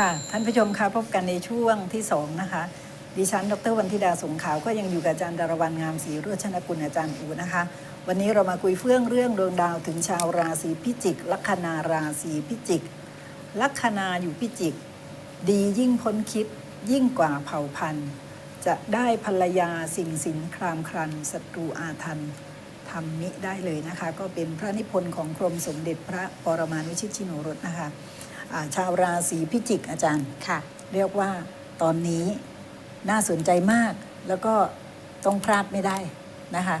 ค่ะ ท่านผู้ชมคะพบกันในช่วงที่สองนะคะ ดิฉัน ดรวันธิดาสงขาว ก็ยังอยู่กับอาจารย์ดารวันงามศรีรุ่ชนกุลอาจารย์อูนะคะ วันนี้เรามาคุยเฟื่องเรื่องดวงดาวถึงชาวราศีพิจิก ลัคนาราศีพิจิก ลัคนาอยู่พิจิก ดียิ่งพ้นคิด ยิ่งกว่าเผ่าพันธุ์ จะได้ภรรยาสิ่งสินครามครันศัตรูอาทันทำมิได้เลยนะคะ ก็เป็นพระนิพนธ์ของกรมสมเด็จพระปรมานุชิตชิโนรสนะคะ ชาวราศีพิจิกอาจารย์ค่ะ เรียกว่าตอนนี้น่าสนใจมากแล้วก็ต้องพลาดไม่ได้นะคะ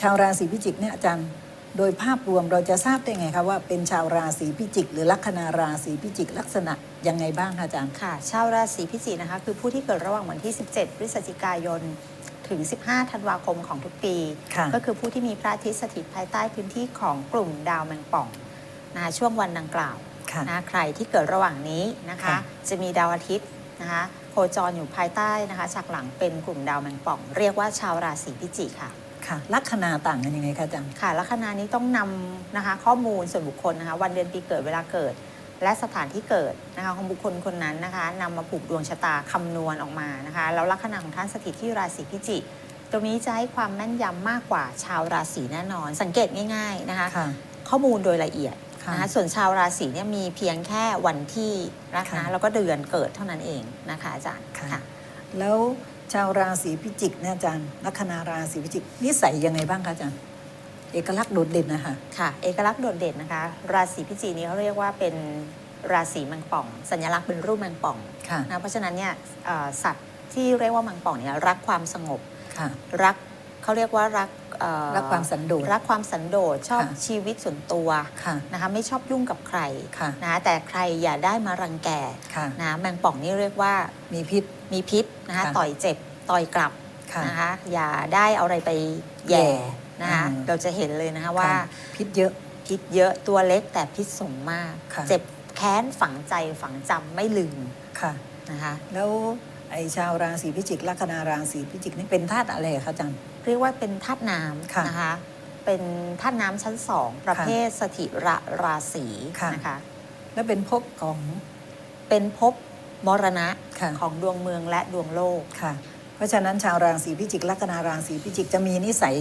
ชาวราศีพิจิกเนี่ยอาจารย์โดยภาพรวมเราจะทราบได้ไงคะว่าเป็นชาวราศีพิจิก หรือลัคนาราศีพิจิก ลักษณะยังไงบ้างคะอาจารย์ค่ะ ชาวราศีพิจิกนะคะ คือผู้ที่เกิดระหว่างวันที่ 17 พฤศจิกายนถึง 15 ธันวาคมของทุกปีค่ะก็คือผู้ที่มีพระอาทิตย์สถิตภายใต้พื้นที่ของกลุ่มดาวแมงป่องนะคะช่วงวันดังกล่าว ค่ะนะใครที่เกิดระหว่างนี้นะคะ ค่ะ จะมีดาวอาทิตย์นะคะโคจรอยู่ภายใต้นะคะฉากหลังเป็นกลุ่มดาวแมงป่อง เรียกว่าชาวราศีพิจิกค่ะ ค่ะ ลัคนาต่างกันยังไงคะอาจารย์ ค่ะลัคนานี้ต้องนำนะคะข้อมูลส่วนบุคคลนะคะวันเดือนปีเกิดเวลาเกิด และสถานที่เกิดนะคะของบุคคลคนนั้นนะคะนำมาผูกดวงชะตาคำนวณออกมานะคะแล้วลัคนาของท่านสถิตที่ราศีพิจิกตรงนี้จะให้ความแม่นยำมากกว่าชาวราศีแน่นอน สังเกตง่ายๆนะคะ ค่ะ ข้อมูลโดยละเอียดค่ะ นะคะส่วนชาวราศีเนี่ยมีเพียงแค่วันที่นะคะค่ะแล้วก็เดือนเกิดเท่านั้นเองนะคะอาจารย์ค่ะแล้วชาวราศีพิจิกเนี่ยอาจารย์ลัคนาราศีพิจิกนิสัยยังไงบ้างคะอาจารย์เอกลักษณ์โดดเด่นนะคะค่ะ เอกลักษณ์โดดเด่นนะคะ ราศีพิจิกนี้เขาเรียกว่าเป็นราศีแมงป่อง สัญลักษณ์เป็นรูปแมงป่องค่ะนะเพราะฉะนั้นเนี่ยเอ่อสัตว์ที่เรียกว่าแมงป่องเนี่ยรักความสงบค่ะรักเขาเรียกว่ารัก เอ่อรักความสันโดษ รักความสันโดษชอบค่ะ ชีวิตส่วนตัวค่ะ นะคะไม่ชอบยุ่งกับใครค่ะ นะคะแต่ใครอย่าได้มารังแกค่ะ นะแมงป่องนี่เรียกว่ามีพิษ มีพิษนะคะค่ะ ต่อยเจ็บต่อยกลับค่ะ นะคะอย่าได้เอาอะไรไปแย่แย่นะคะอืม เราจะเห็นเลยนะคะว่าค่ะพิษเยอะ พิษเยอะตัวเล็กแต่พิษสูงมาก ค่ะ เจ็บแค้นฝังใจฝังจำไม่ลืมค่ะ นะคะ แล้วไอชาวราศีพิจิกลัคนาราศีพิจิกนี่เป็นธาตุอะไรคะอาจารย์ เรียกว่าเป็นธาตุน้ค่ะำนะคะ เป็นธาตุน้ำชั้นสองประเภทสถิระราศีค่ะนะคะ แล้วเป็นภพของเป็นภพมรณะค่ะของดวงเมืองและดวงโลกค่ะ เพราะฉะนั้นชาวราศีพิจิกลัคนาราศีพิจิกจะมีนิสัย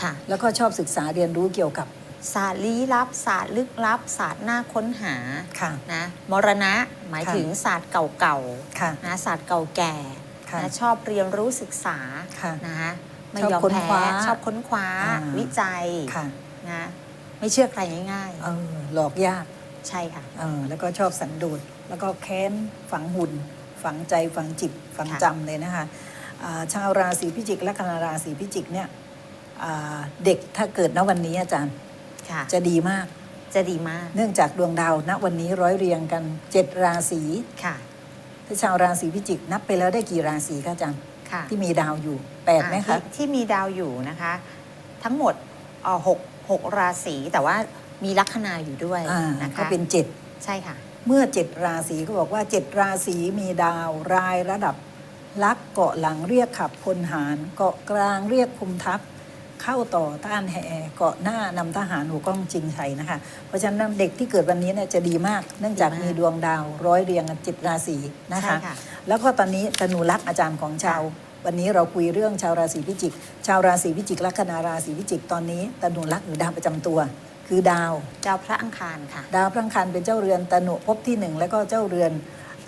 ค่ะ แล้วก็ชอบศึกษาเรียนรู้เกี่ยวกับศาสตร์ลี้ลับศาสตร์ลึกลับศาสตร์น่าค้นหาค่ะนะมรณะหมายค่ะถึงศาสตร์เก่าค่ะๆนะศาสตร์เก่าแก่ค่ะนะชอบเรียนรู้ศึกษาค่ะนะคะ ไม่ชอบยอมค้นแพ้คว้าชอบค้นคว้าอ่าวิจัยค่ะนะไม่เชื่อใครง่ายเออหลอกยากๆใช่ค่ะเออแล้วก็ชอบสันโดษแล้วก็แค้นฝังหุ่น ฝังใจฝังจิตฝังค่ะจำเลยนะคะอ่าชาวราศีพิจิกลัคนาราศีพิจิกเนี่ยอ่าเด็กถ้าเกิดณวันนี้อาจารย์ค่ะจะดีมาก จะดีมาก เนื่องจากดวงดาวณวันนี้ร้อยเรียงกันเจ็ดราศีค่ะถ้าชาวราศีพิจิกนับไปแล้วได้กี่ราศีคะอาจารย์ ค่ะที่มีดาวอยู่แปดไหมอ่าคะที่ที่มีดาวอยู่นะคะ ทั้งหมดเอ่อหกหกราศีแต่ว่ามีลัคนาอยู่ด้วยอ่านะคะก็เป็นเจ็ดใช่ค่ะ เมื่อเจ็ดราศีก็บอกว่าเจ็ดราศีมีดาวรายระดับลักเกาะหลังเรียกขับพลหาร เกาะกลางเรียกคุมทัพ เข้าต่อต้านแห่เกาะหน้านำทหารหัวกล้องจริงชัยนะคะ เพราะฉะนั้นเด็กที่เกิดวันนี้เนี่ยจะดีมาก เนื่องจากดีมากมีดวงดาว ร้อยเรียงกันเจ็ดราศีนะคะใช่ค่ะแล้วก็ตอนนี้ธนูลักษณ์อาจารย์ของชาววันนี้เราคุยเรื่องชาวราศีพิจิก ชาวราศีพิจิกลัคนาราศีพิจิกตอนนี้ธนูลักษณ์หรือดาวประจำตัว คือดาวดาวพระอังคารค่ะ ดาวพระอังคารเป็นเจ้าเรือนตนุภพที่หนึ่งแล้วก็เจ้าเรือน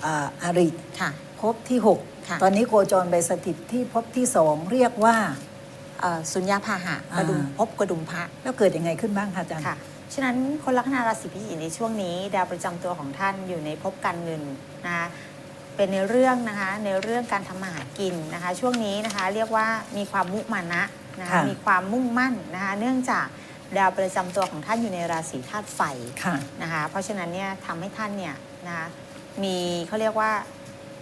อาอาริค่ะภพที่หกค่ะตอนนี้โคจรไปสถิตที่ภพที่สองเรียกว่า เอ่อสุญญาพาหะอ่ากระดุมภพกระดุมพระ แล้วเกิดยังไงขึ้นบ้างคะอาจารย์ ค่ะ ฉะนั้นคนลัคนาราศีพิจิกในช่วงนี้ ดาวประจำตัวของท่านอยู่ในภพการเงินนะคะเป็นในเรื่องนะคะในเรื่องการทำมาหากินนะคะ ช่วงนี้นะคะเรียกว่ามีความมุมานะนะคะค่ะ มีความมุ่งมั่นนะคะเนื่องจากดาวประจำตัวของท่านอยู่ในราศีธาตุไฟ ค่ะ นะคะเพราะฉะนั้นเนี่ยทำให้ท่านเนี่ยนะคะมีเขาเรียกว่า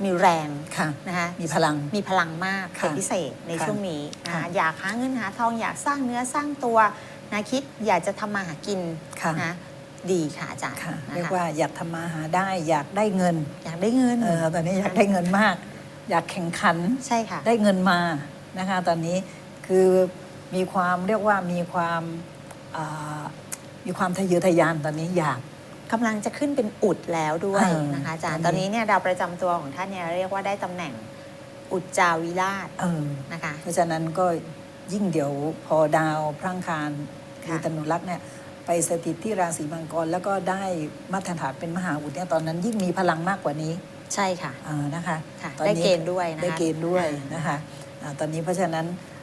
มีแรงค่ะนะคะมีพลังมีพลังมากค่ะเป็นพิเศษในค่ะช่วงนี้นะค่ะคะอยากหาเงินหาทองอยากสร้างเนื้อสร้างตัวนะคิดอยากจะทำมาหากินค่ะนะดีค่ะอาจารย์ค่ะนะคะเรียกว่าอยากทำมาหาได้อยากได้เงิน อยากได้เงินเออตอนนี้อยากได้เงินมาก อยากแข่งขันใช่ค่ะได้เงินมานะคะตอนนี้คือมีความเรียกว่ามีความอ่ามีความทะเยอทะยานตอนนี้อยาก กำลังจะขึ้นเป็นอุดแล้วด้วยเออนะคะอาจารย์ตตออนนนี้นี้เนี่ยดาวประจำตัวของท่านเนี่ยเรียกว่าได้ตำแหน่งอุจจาวิราชเออนะคะ เพราะฉะนั้นก็ยิ่งเดี๋ยวพอดาวพระอังคารค่ะคือธนูลักษณ์เนี่ยไปสถิตที่ราศีมังกร แล้วก็ได้มาตรฐานเป็นมหาอุดเนี่ยตอนนั้นยิ่งมีพลังมากกว่านี้ใช่ค่ะอ่านะคะ ค่ะ ตอนได้นี้เกณฑ์ด้วยนะคะ ได้เกณฑ์ด้วยอ่านนะคะอ่าตอนนี้เพราะฉะนั้นอ่า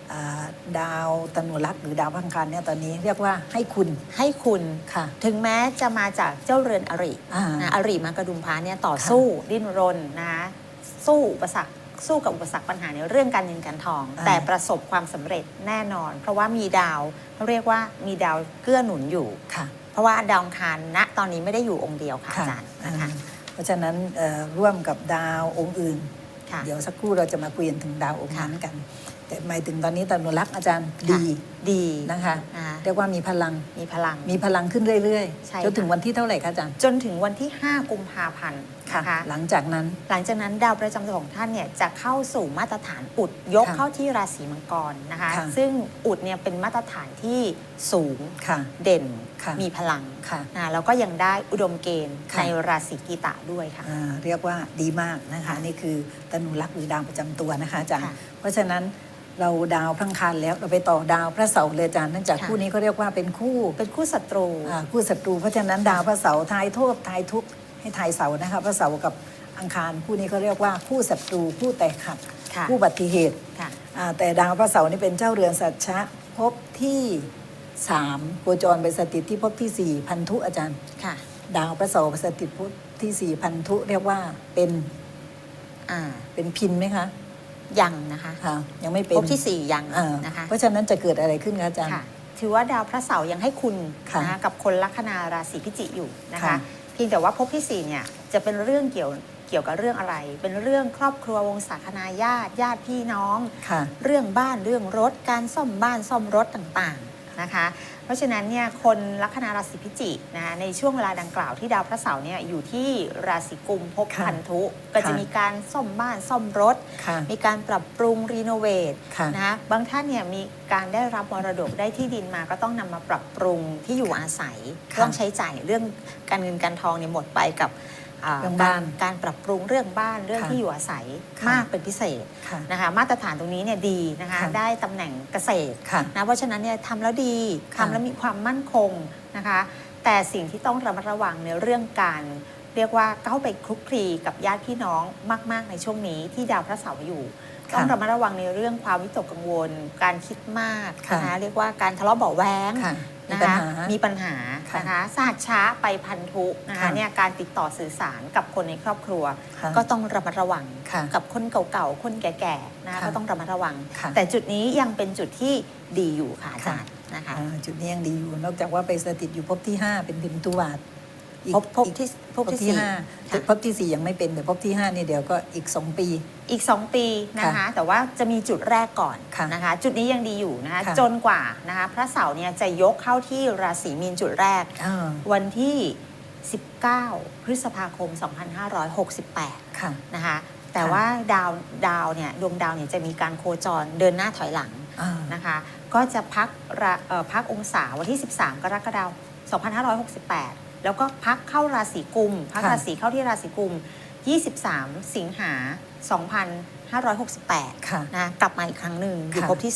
ดาวธนูลักษณ์หรือดาวพระอังคารเนี่ยตอนนี้เรียกว่าให้คุณให้คุณค่ะ ถึงแม้จะมาจากเจ้าเรือนอริอ่านะอริมากระดุมพระเนี่ยต่อค่ะสู้ดิ้นรนนะคะสู้อุปสรรคสู้กับอุปสรรคปัญหาในเรื่องการเงินการทองอ่าแต่ประสบความสำเร็จแน่นอน เพราะว่ามีดาวเขาเรียกว่ามีดาวเกื้อหนุนอยู่ค่ะ เพราะว่าดาวอังคารณตอนนี้ไม่ได้อยู่องค์เดียวค่ะอาจารย์นะคะอ่าเพราะฉะนั้นเอ่อร่วมกับดาวองค์อื่นค่ะเดี๋ยวสักครู่เราจะมาคุยกันถึงดาวองค์นั้นกันแต่ หมายถึงตอนนี้ตนุรักษ์อาจารย์ดีดีนะคะอ่าเรียกว่ามีพลังมีพลัง มีพลังขึ้นเรื่อยใช่ๆจนถึงค่ะ วันที่เท่าไหร่คะอาจารย์จนถึงวันที่ 5 กุมภาพันธ์นะคะ หลังจากนั้น หลังจากนั้นดาวประจำตัวของท่านเนี่ยจะเข้าสู่มาตรฐานอุดยกค่ะเข้าที่ราศีมังกรนะคะ ค่ะ ซึ่งอุดเนี่ยเป็นมาตรฐานที่สูงค่ะ เด่นค่ะ มีพลังค่ะ นะแล้วก็ยังได้อุดมเกณฑ์ค่ะ ในราศีกีตะด้วยค่ะ อ่าเรียกว่าดีมากนะคะค่ะนี่คือตนุรักษ์หรือดาวประจำตัวนะคะอาจารย์ ค่ะ เพราะฉะนั้น เราดาวพระอังคารแล้วเราไปต่อดาวพระเสาร์เลยอาจารย์เนื่องจากค่ะคู่นี้เขาเรียกว่าเป็นคู่เป็นคู่ศัตรูอ่าคู่ศัตรูเพราะฉะนั้นดาวพระเสาร์ทายโทษทายทุกข์ให้ทายเสาร์นะคะพระเสาร์กับอังคารคู่นี้เขาเรียกว่าคู่ศัตรูคู่แตกหักค่ะ คู่บัติเหตุ ค่ะ อ่าแต่ดาวพระเสาร์นี่เป็นเจ้าเรือนสัจชะภพที่สามโคจรไปสถิตที่ภพที่สี่พันธุอาจารย์ ค่ะ ดาวพระเสาร์ไปสถิตภพที่สี่พันธุเรียกว่าเป็นอ่า เป็นพินไหมคะ ยังนะคะค่ะยังไม่เป็นพบที่สี่ยังอ่านะคะ เพราะฉะนั้นจะเกิดอะไรขึ้นคะอาจารย์ ค่ะถือว่าดาวพระเสาร์ยังให้คุณค่ะนะคะกับคนลัคนาราศีพิจิกอยู่นะคะ ค่ะเพียงแต่ว่าภพที่สี่เนี่ยจะเป็นเรื่องเกี่ยวเกี่ยวกับเรื่องอะไร เป็นเรื่องครอบครัววงศาคณาญาติญาติพี่น้อง ค่ะ เรื่องบ้านเรื่องรถการซ่อมบ้านซ่อมรถต่างๆนะคะ เพราะฉะนั้นเนี่ยคนลัคนาราศีพิจิกนะคะในช่วงเวลาดังกล่าวที่ดาวพระเสาร์เนี่ยอยู่ที่ราศีกุมภพค่ะพันธุ ก็จะค่ะมีการซ่อมบ้านซ่อมรถค่ะมีการปรับปรุงรีโนเวทค่ะนะคะบางท่านเนี่ยมีการได้รับมรดกได้ที่ดินมาก็ต้องนำมาปรับปรุงที่อยู่อาศัยค่ะต้องใช้จ่ายเรื่องการเงินการทองเนี่ยหมดไปกับ อ่าเรื่องบ้านกการปรับปรุงเรื่องบ้านเรื่องค่ะที่อยู่อาศัยค่ะมากเป็นพิเศษค่ะนะคะมาตรฐานตรงนี้เนี่ยดีนะคะค่ะได้ตำแหน่งเกษตรค่ะนะเพราะฉะนั้นเนี่ยทำแล้วดีค่ะทำแล้วมีความมั่นคงนะคะแต่สิ่งที่ต้องระมัดระวังในเรื่องการเรียกว่าเข้าไปคลุกคลีกับญาติพี่น้องมาก ๆ ในช่วงนี้ที่ดาวพระเสาร์อยู่ค่ะต้องระมัดระวังในเรื่องความวิตกกังวล การคิดมากค่ะนะคะเรียกว่าการทะเลาะเบาะแว้งค่ะมี นะปัญคะหามีปัญหาค่ะนะคะสหักช้าไปพันธุนะคะค่ะเนี่ยการติดต่อสื่อสารกับคนในครอบครัวค่ะก็ต้องระมัดระวังค่ะกับคนเก่าๆคนแก่ๆนะคะค่ะก็ต้องระมัดระวังค่ะแต่จุดนี้ยังเป็นจุดที่ดีอยู่ค่ะอาจารย์นะคะอ่าจุดนี้ยังดีอยู่นอกจากว่าไปสถิตอยู่ภพที่ 5 เป็นพิมพ์ตุวาด อีกพบพบอีกที่พภบพที่ที่สี่ห้าค่ะภพที่สี่ยังไม่เป็นแต่ภพที่ห้านี่เดี๋ยวก็อีก2ปี อีก 2 ปีนะคะ ค่ะแต่ว่าจะมีจุดแรกก่อนค่ะนะคะ จุดนี้ยังดีอยู่นะคะ ค่ะ จนกว่านะคะ พระเสาร์เนี่ยจะยกเข้าที่ราศีมีนจุดแรก อ่าวันที่ 19 พฤษภาคม 2568 ค่ะ นะคะแต่ค่ะ ว่าดาวดาวเนี่ยดวงดาวเนี่ยจะมีการโคจรเดินหน้าถอยหลังอ่านะคะ ก็จะพักระเอ่อพักองศาวันที่ 13 กรกฎาคม 2568 แล้วก็พักเข้าราศีกุมพักค่ะ ราศีเข้าที่ราศีกุม 23 สิงหา 2568ค่ะ นะกลับมาอีกครั้งหนึ่งอยู่ค่ะ ภพที่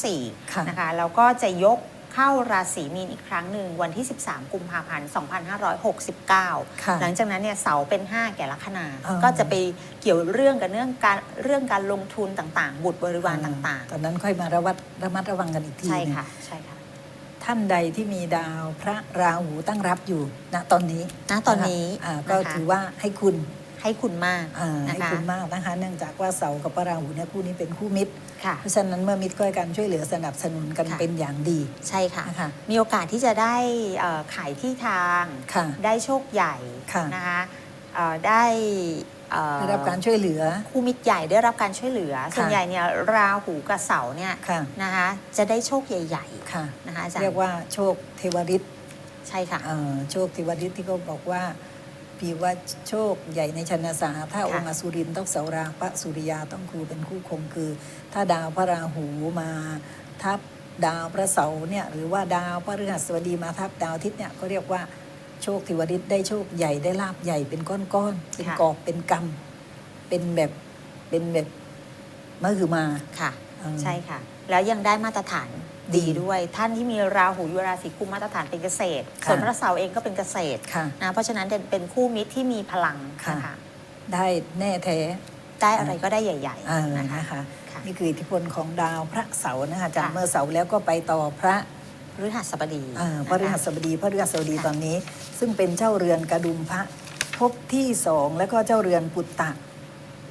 ค่ะ4นะคะแล้วก็จะยกเข้าราศีมีนอีกครั้งหนึ่งวันที่ 13 กุมภาพันธ์ 2569 ค่ะหลังจากนั้นเนี่ยเสาเป็น 5 แก่ลัคนา อ๋อ ก็จะไปเกี่ยวเรื่องกับเรื่องการเรื่องการลงทุนต่างๆ บุตรบริวารต่างตอนนั้นค่อยมาระวัดระมัดระวังกันอีกๆ ทีใช่หนึ่งค่ะ ใช่ค่ะ ท่านใดที่มีดาวพระราหูตั้งรับอยู่ณตอนนี้ณตอนนี้ะคะอ่าก็นะคะ ถือว่าให้คุณให้คุณมากอ่านะให้คะคุณมากนะคะ เนื่องจากว่าเสาร์กับพระราหูเนี่ยคู่นี้เป็นคู่มิตร ค่ะ เพราะฉะนั้นเมื่อมิตรก็ให้การช่วยเหลือสนับสนุนกันค่ะ เป็นอย่างดีใช่ค่ะ นะคะมีโอกาสที่จะได้เอ่อขายที่ทาง ค่ะ ได้โชคใหญ่ค่ะ นะคะเอ่อได้ เอ่อได้รับการช่วยเหลือ คู่มิตรใหญ่ได้รับการช่วยเหลือ ส่วนใหญ่เนี่ยราหูกับเสาร์เนี่ยค่ะ นะคะจะได้โชคใหญ่ค่ะ ๆนะคะอาจารย์เรียกว่าโชคเทวฤทธิ์ใช่ค่ะ เอ่อโชคเทวฤทธิ์ที่เขาบอกว่าปีว่าโชคใหญ่ในชนสาถ้าค่ะองค์อสุรินทร์ต้องเสาราพระสุริยาต้องครูเป็นคู่คงคือ ถ้าดาวพระราหูมาทับดาวพระเสาร์เนี่ยหรือว่าดาวพระฤหัสบดีมาทับดาวอาทิตย์เนี่ยก็เรียกว่า โชคทิวริตได้โชคใหญ่ได้ลาบใหญ่เป็นก้อนๆเป็นค่ะกอบเป็นกำเป็นแบบเป็นแบบมะคือมาค่ะเออใช่ค่ะ แล้วยังได้มาตรฐานดีดีด้วย ท่านที่มีราหูอยู่ราศีกุมมาตรฐานเป็นเกษตรค่ะส่วนพระเสาร์เองก็เป็นเกษตรค่ะนะเพราะฉะนั้นเป็นคู่มิตรที่มีพลังค่ะนะคะได้แน่แท้ได้อะไรก็ได้ใหญ่เออๆนะนะคะคะค่ะนี่คืออิทธิพลของดาวพระเสาร์นะคะจากค่ะเมื่อเสาร์แล้วก็ไปต่อพระ พฤหัสบดีเอ่อพนะคะฤหัสบดีพฤหัสบดีค่ะตอนนี้ ซึ่งเป็นเจ้าเรือนกระดุมพระภพที่สองแล้วก็เจ้าเรือนปุตตะ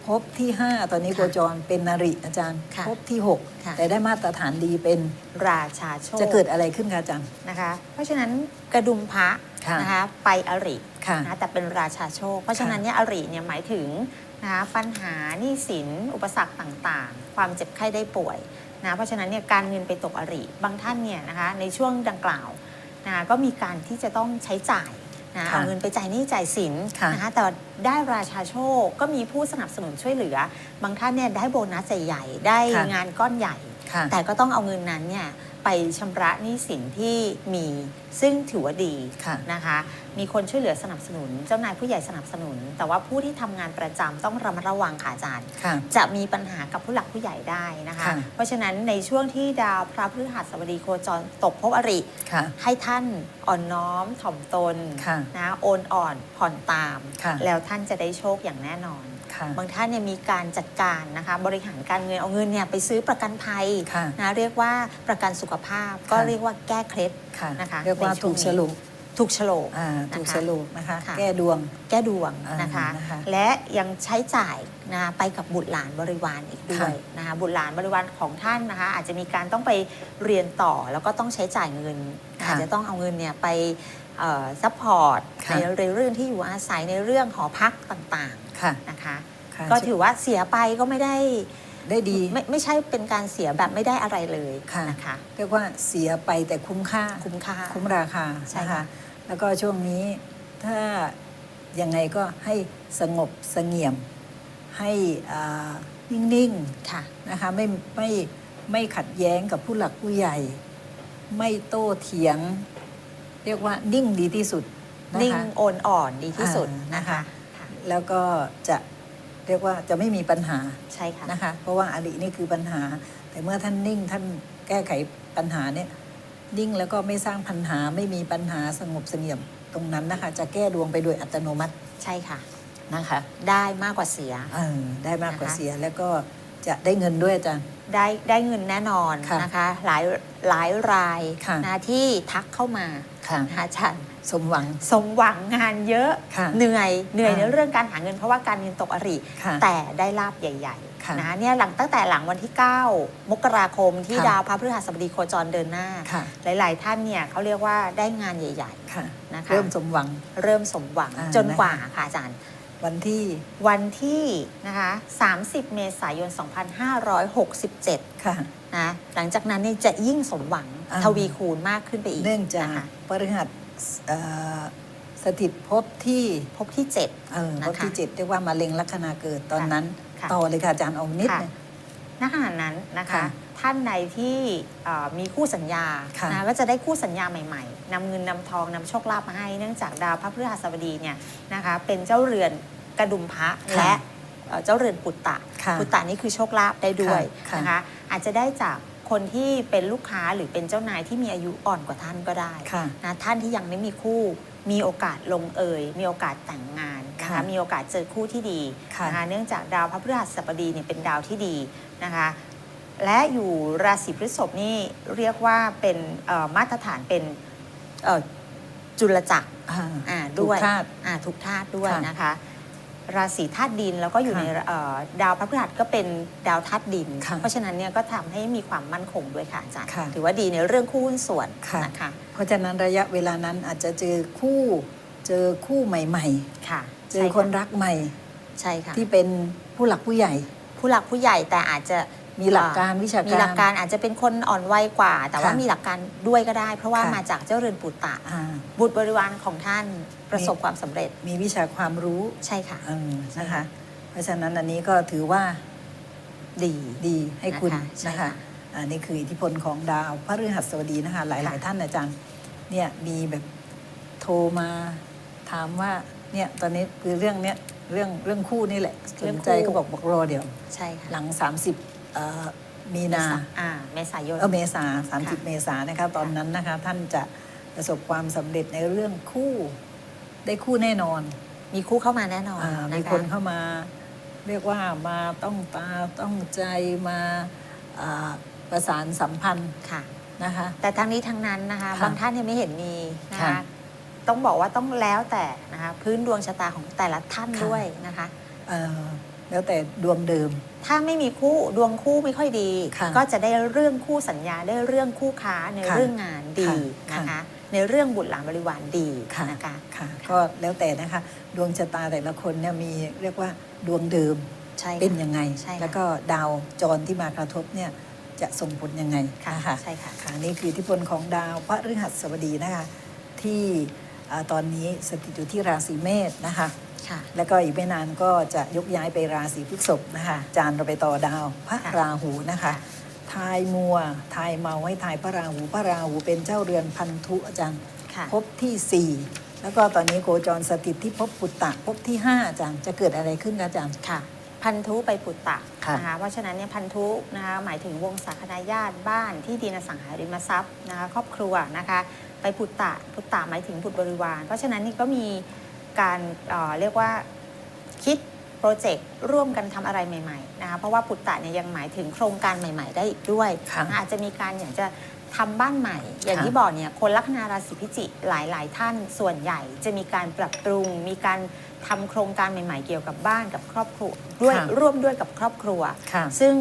ภพที่ห้าตอนนี้โคจรเป็นนริอาจารย์ค่ะภพที่หกค่ะแต่ได้มาตรฐานดีเป็นราชาโชคจะเกิดอะไรขึ้นคะอาจารย์ นะคะ เพราะฉะนั้นกระดุมพระค่ะ นะคะไปอริค่ะ นะแต่เป็นราชาโชค เพราะฉะนั้นเนี่ยอริเนี่ยหมายถึงนะคะปัญหาหนี้สินอุปสรรคต่างๆ ความเจ็บไข้ได้ป่วย นะเพราะฉะนั้นเนี่ยการเงินไปตกอริบางท่านเนี่ยนะคะในช่วงดังกล่าวนะคะก็มีการที่จะต้องใช้จ่ายนะค่ะเอาเงินไปจ่ายหนี้จ่ายสินค่ะนะคะแต่ได้ราชาโชคก็มีผู้สนับสนุนช่วยเหลือ บางท่านเนี่ยได้โบนัสใหญ่ๆได้ค่ะงานก้อนใหญ่ค่ะแต่ก็ต้องเอาเงินนั้นเนี่ย ไปชำระหนี้สินที่มีซึ่งถือว่าดีค่ะนะคะ มีคนช่วยเหลือสนับสนุน เจ้านายผู้ใหญ่สนับสนุน แต่ว่าผู้ที่ทำงานประจำต้องระมัดระวังค่ะอาจารย์ค่ะจะมีปัญหากับผู้หลักผู้ใหญ่ได้นะคะ ค่ะเพราะฉะนั้นในช่วงที่ดาวพระพฤหัสบดีโคจรตกภพอริ ค่ะให้ท่านอ่อนน้อมถ่อมตนค่ะนะโอนอ่อนผ่อนตาม ค่ะ แล้วท่านจะได้โชคอย่างแน่นอน ค่ะบางท่านเนี่ยมีการจัดการนะคะบริหารการเงินเอาเงินเนี่ยไปซื้อประกันภัยค่ะนะเรียกว่าประกันสุขภาพก็ค่ะเรียกว่าแก้เคล็ดค่ะนะคะเรียกว่าในช่ถูวงกนี้ฉลุถูกโฉลกอ่าถูกนะคะฉลุนะคะค่ะแก้ดวงแก้ดวงอ่านนะคะนะคะและยังใช้จ่ายนะไปกับบุตรหลานบริวารอีกด้วยค่ะนะคะบุตรหลานบริวารของท่านนะคะอาจจะมีการต้องไปเรียนต่อแล้วก็ต้องใช้จ่ายเงินค่ะอาจจะต้องเอาเงินเนี่ยไป ซัพพอร์ตค่ะในเรื่องที่อยู่อาศัยในเรื่องหอพักต่างค่ะๆนะคะค่ะก็ถือว่าเสียไปก็ไม่ได้ได้ดีไม่ไม่ใช่เป็นการเสียแบบไม่ได้อะไรเลยค่ะนะคะเรียกว่าเสียไปแต่คุ้มค่าคุ้มค่าคุ้มราคาใช่นะค่ะคะแล้วก็ช่วงนี้ถ้ายังไงก็ให้สงบเสงี่ยม ให้อ่านิ่งค่ะๆนะคะไม่ไม่ไม่ขัดแย้งกับผู้หลักผู้ใหญ่ ไม่โต้เถียง เรียกว่านิ่งดีที่สุดนะนิ่งคะโอนอ่อนดีที่สุดอ่านะนะคะคะค่ะแล้วก็จะเรียกว่าจะไม่มีปัญหาใช่ค่ะนะคะ เพราะว่าอรินี่คือปัญหา แต่เมื่อท่านนิ่งท่านแก้ไขปัญหาเนี่ยนิ่งแล้วก็ไม่สร้างปัญหาไม่มีปัญหาสงบเสงี่ยมตรงนั้นนะคะ จะแก้ดวงไปโดยอัตโนมัติใช่ค่ะนะคะ ได้มากกว่าเสียเออได้มากกว่านะคะเสียแล้วก็ จะได้เงินด้วยอาจารย์ ได้ได้เงินแน่นอนค่ะนะคะ หลายหลายรายค่ะ นะที่ทักเข้ามาค่ะนะคะอาจารย์สมหวัง สมหวังงานเยอะ ค่ะเหนื่อยเหนื่อยอ่าในเรื่องการหาเงินเพราะว่าการเงินตกอริ ค่ะ แต่ได้ลาบใหญ่ค่ะๆนะเนี่ยหลังตั้งแต่หลังวันที่ 9 มกราคมที่ค่ะ ดาวพระพฤหัสบดีโคจรเดินหน้า ค่ะ หลาย ๆ ท่านเนี่ยเขาเรียกว่าได้งานใหญ่ ค่ะ ๆ นะคะ เริ่มสมหวัง เริ่มสมหวังอ่าจนนะคะกว่าค่ะอาจารย์ วันที่ วันที่นะคะ 30 เมษายน 2567 ค่ะ นะ หลังจากนั้นเนี่ยจะยิ่งสมหวังอ่า ทวีคูณมากขึ้นไปอีกเนื่องจากนะคะพฤหัสเอ่อสถิตภพที่พบที่ 7 เออนะคะภพที่เจ็ดเรียกว่ามาเร็งลัคนาเกิดตอนนั้น ค่ะต่อเลยค่ะอาจารย์เอานิดค่ะ หนึง ณขณะนั้นนะคะ ค่ะท่านใดที่เอ่อมีคู่สัญญาค่ะนะก็จะได้คู่สัญญาใหม่ๆนำเงินนำทองนำโชคลาภมาให้เนื่องจากดาวพระพฤหัสบดีเนี่ยนะคะ เป็นเจ้าเรือนกระดุมพระค่ะและเอ่อเจ้าเรือนปุตตะค่ะปุตตะนี่คือโชคลาภได้ด้วยค่ะนะคะ อาจจะได้จากคนที่เป็นลูกค้าหรือเป็นเจ้านายที่มีอายุอ่อนกว่าท่านก็ได้ ค่ะ นะท่านที่ยังไม่มีคู่ มีโอกาสลงเอยมีโอกาสแต่งงานนะค่ะคะมีโอกาสเจอคู่ที่ดีค่ะนะคะเนื่องจากดาวพระพฤหัสบดีเนี่ยเป็นดาวที่ดีนะคะและอยู่ราศีพฤษภนี่เรียกว่าเป็นเอ่อมาตรฐานเป็นเอ่อจุลจักรอ่าอ่าถูด้กวยธาตุอ่าทุกธาตุด้วยค่ะนะคะ ราศีธาตุดินแล้วก็อยู่ค่ะในเอ่อดาวพระพฤหัสก็เป็นดาวธาตุดิน ค่ะเพราะฉะนั้นเนี่ยก็ทำให้มีความมั่นคงด้วยค่ะอาจารย์ค่ะถือว่าดีในเรื่องคู่หุ้นส่วนค่ะ นะคะเพราะฉะนั้นระยะเวลานั้นอาจจะเจอคู่เจอคู่ใหม่ ค่ะๆ เจอคนรักใหม่ ใช่ค่ะที่เป็นผู้หลักผู้ใหญ่ ผู้หลักผู้ใหญ่แต่อาจจะ มีหลักการวิชามีการหลักการอาจจะเป็นคนอ่อนวัยกว่า แต่ว่าค่ะมีหลักการด้วยก็ได้ เพราะว่าค่ะมาจากเจ้าเรือนปุตตะอ่าบุตรบริวารของท่านประสบมีความสำเร็จ มีวิชาความรู้ใช่ค่ะเออใช่นะคะค่ะเพราะฉะนั้นอันนี้ก็ถือว่าดีดีให้คุณนะคะใช่นะคะค่ะอันนี้คืออิทธิพลของดาวพระฤหัสบดีนะคะ หลายค่ะๆท่านอาจารย์เนี่ยมีแบบทโทรมาถามว่าเนี่ยตอนนี้คือเรื่องเนี้ยเรื่องเรื่องคู่นี่แหละสเรื่อนงใจคู่ก็บอกบอกรอเดี๋ยว ใช่ค่ะหลัง 30 เอ่อมีนาอ่าเมษายน เออเมษาค่ะ30เมษานะคะ ตอนนั้นนะคะ ท่านจะประสบความสำเร็จในเรื่องคู่ ได้คู่แน่นอนมีคู่เข้ามาแน่นอนอานะะมีคนเข้ามา เรียกว่ามาต้องตาต้องใจมาอ่าประสานสัมพันธ์ค่ะ นะคะ แต่ทั้งนี้ทั้งนั้นนะคะค่ะบางท่านยังไม่เห็นมีนะค่ะคะต้องบอกว่าต้องแล้วแต่นะคะพื้นดวงชะตาของแต่ละท่านค่ะ ด้วยนะคะ เอ่อ แล้วแต่ดวงเดิม ถ้าไม่มีคู่ดวงคู่ไม่ค่อยดี ค่ะก็จะได้เรื่องคู่สัญญาได้เรื่องคู่ค้าในค่ะเรื่องงานดีค่ะนะคะ ในเรื่องบุตรหลานบริวารดีค่ะ นะคะ ค่ะก็แล้วแต่นะคะ ดวงชะตาแต่ละคนเนี่ยมีเรียกว่าดวงเดิมใช่ค่ะ เป็นยังไง ใช่ค่ะ แล้วก็ดาวจรที่มากระทบเนี่ยจะส่งผลยังไงค่ะนะคะ ใช่ค่ะ ค่ะนี่คืออิทธิพลของดาวพระฤหัสบดีนะคะที่อ่าตอนนี้สถิตอยู่ที่ราศีเมษนะคะ ค่ะ แล้วก็อีกไม่นานก็จะยกย้ายไปราศีพฤษภนะคะ จานเราไปต่อดาวพระค่ะราหูนะคะทายมัวทายเมาให้ทายพระราหูพระราหูเป็นเจ้าเรือนพันธุอาจารย์ค่ะภพที่ 4 แล้วก็ตอนนี้โคจรสถิตที่ภพปุตตะภพที่ 5 อาจารย์จะเกิดอะไรขึ้นคะอาจารย์ค่ะ พันธุไปปุตตะค่ะนะคะเพราะฉะนั้นเนี่ยพันธุนะคะหมายถึงวงศาคณาญาติบ้านที่ดินอสังหาริมทรัพย์นะคะครอบครัวนะคะ ไปปุตตะปุตตะหมายถึงบุตรบริวาร เพราะฉะนั้นนี่ก็มี การเอ่อเรียกว่าคิดโปรเจกต์ร่วมกันทำอะไรใหม่ๆนะคะเพราะว่าปุตตะเนี่ยยังหมายถึงโครงการใหม่ ๆ ได้อีกด้วยค่ะนะคะอาจจะมีการอยากจะทำบ้านใหม่ อย่างค่ะที่บอกเนี่ยคนลัคนาราศีพิจิกหลายๆ ท่านส่วนใหญ่จะมีการปรับปรุง มีการทำโครงการใหม่ ๆ เกี่ยวกับบ้านกับครอบครัวด้วยค่ะร่วมด้วยกับครอบครัวค่ะซึ่ง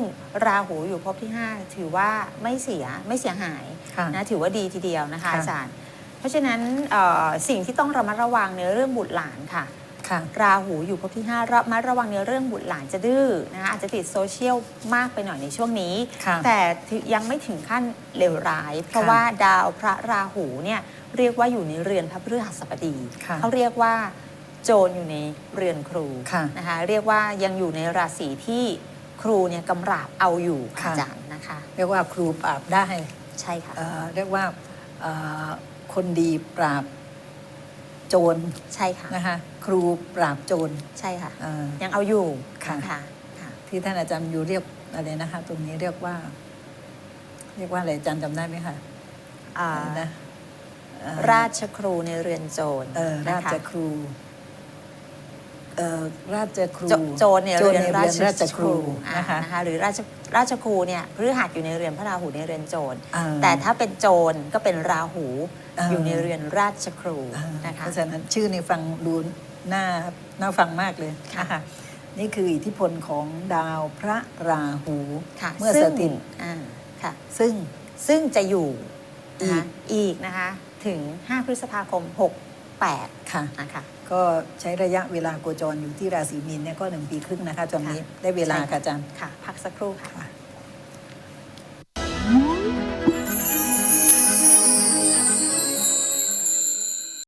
ราหูอยู่ภพที่ 5 ถือว่าไม่เสียไม่เสียหายค่ะนะถือว่าดีทีเดียวนะคะค่ะอาจารย์ เพราะฉะนั้นเอ่อสิ่งที่ต้องระมัดระวังในเรื่องบุตรหลานค่ะค่ะราหูอยู่ภพที่5ระมัดระวังในเรื่องบุตรหลานจะดื้อนะคะอาจจะติดโซเชียลมากไปหน่อยในช่วงนี้ค่ะแต่ถึงยังไม่ถึงขั้นเลวร้าย เพราะค่ะว่าดาวพระราหูเนี่ยเรียกว่าอยู่ในเรือนพระพฤหัสบดีค่ะเขาเรียกว่าโจรอยู่ในเรือนครูค่ะนะคะเรียกว่ายังอยู่ในราศีที่ครูเนี่ยกำราบเอาอยู่ค่ะอาจารย์นะคะ เรียกว่าครูปราบได้ใช่ค่ะเอ่อเรียกว่าเอ่อ คนดีปราบโจรใช่ค่ะ นะคะครูปราบโจรใช่ค่ะเอ่อยังเอาอยู่ค่ะ ค่ะค่ะ ที่ท่านอาจารย์อยู่เรียกอะไรนะคะ ตรงนี้เรียกว่า เรียกว่าอะไรอาจารย์จำได้ไหมคะอ่าอะไรนะเอ่อราชครูในเรือนโจรเออรานะคะชครู เอ่อราชครูโจโจรเนี่ยโจรเรือนในราเรือนชราชครูอ่านะคะนะคะหรือราชราชครูเนี่ยพฤหัสอยู่ในเรือนพระราหูในเรือนโจรเอ่อแต่ถ้าเป็นโจรก็เป็นราหูเอ่อออยู่ในเรือนราชครูอ่านะคะเพราะฉะนั้นชื่อนี้ฟังดูน่าน่าฟังมากเลยค่ะนะคะนี่คืออิทธิพลของดาวพระราหูค่ะเมื่อซึ่สงถิตอ่าค่ะซึ่งซึ่งจะอยู่นะอีคะกอีกนะคะถึง 5 พฤษภาคม 68 ค่ะนะคะ ก็ใช้ระยะเวลาโกจรอยู่ที่ราศีมีนเนี่ยก็หนึ่งปีครึ่งนะคะจนนี้ค่ะได้เวลาใช่ค่ะค่ะอาจารย์ ค่ะ พักสักครู่ค่ะค่ะ